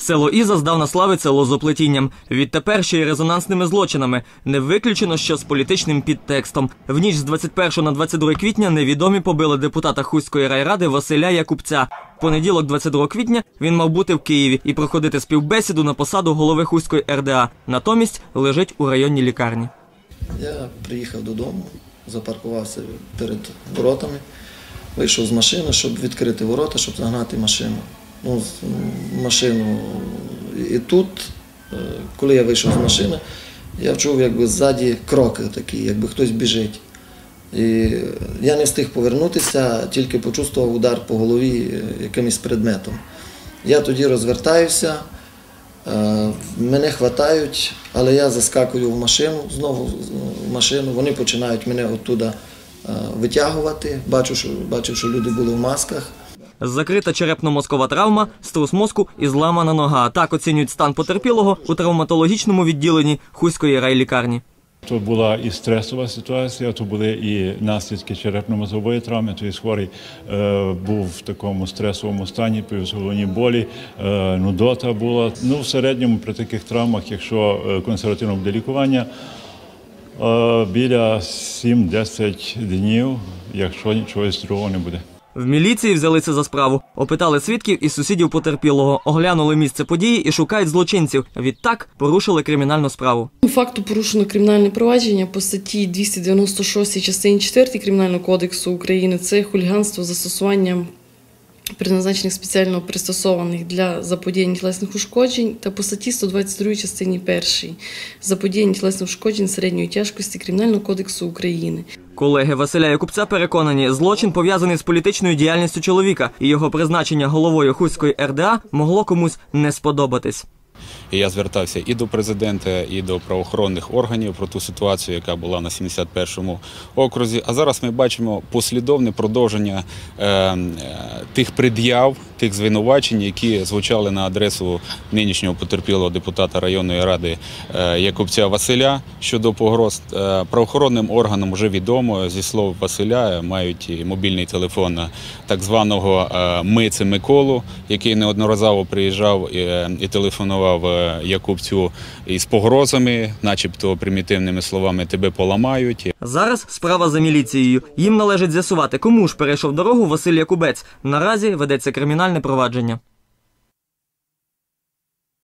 Село Іза здавна славиться лозоплетінням. Відтепер ще й резонансними злочинами. Не виключено, що з політичним підтекстом. В ніч з 21 на 22 квітня невідомі побили депутата Хуської райради Василя Якубця. Понеділок, 22 квітня, він мав бути в Києві і проходити співбесіду на посаду голови Хуської РДА. Натомість лежить у районній лікарні. Я приїхав додому, запаркувався перед воротами, вийшов з машини, щоб відкрити ворота, щоб загнати машину. Ну, машину. І тут, е, коли я вийшов з машини, я вчув якби ззаді кроки такі, якби хтось біжить. І я не встиг повернутися, тільки почувствував удар по голові е, якимось предметом. Я тоді розвертаюся, е, мене хватають, але я заскакую в машину, знову в машину. Вони починають мене оттуда витягувати. Бачу, що, бачив, що люди були в масках. Закрита черепно-мозкова травма, струс мозку і зламана нога. Так оцінюють стан потерпілого у травматологічному відділенні Хуської райлікарні. То була і стресова ситуація, то були і наслідки черепно-мозової травми. Тобто хворий е, був в такому стресовому стані, плюс головні болі, е, нудота була. Ну, в середньому при таких травмах, якщо е, консервативно буде лікування, е, біля 7-10 днів, якщо нічого другого не буде. В міліції взялися за справу, опитали свідків і сусідів потерпілого, оглянули місце події і шукають злочинців. Відтак порушили кримінальну справу. Факту порушено кримінальне провадження по статті 296 частині 4 Кримінального кодексу України. Це хуліганство з застосуванням призначених спеціально пристосованих для заподіяння тілесних ушкоджень та по статті 122 частині 1 заподіяння тілесних ушкоджень середньої тяжкості Кримінального кодексу України. Колеги Василя Якубця переконані, злочин пов'язаний з політичною діяльністю чоловіка, і його призначення головою Хуської РДА могло комусь не сподобатись. І я звертався і до президента, і до правоохоронних органів про ту ситуацію, яка була на 71-му окрузі. А зараз ми бачимо послідовне продовження е, е, тих пред'яв, тих звинувачень, які звучали на адресу нинішнього потерпілого депутата районної ради е, Якубця Василя щодо погроз. Е, правоохоронним органам вже відомо зі слов Василя мають і мобільний телефон так званого е, Миці Миколу, який неодноразово приїжджав е, і телефонував е, Якубцю із погрозами, начебто примітивними словами тебе поламають. Зараз справа за міліцією. Їм належить з'ясувати, кому ж перейшов дорогу Василь Якубець. Наразі ведеться кримінальне провадження.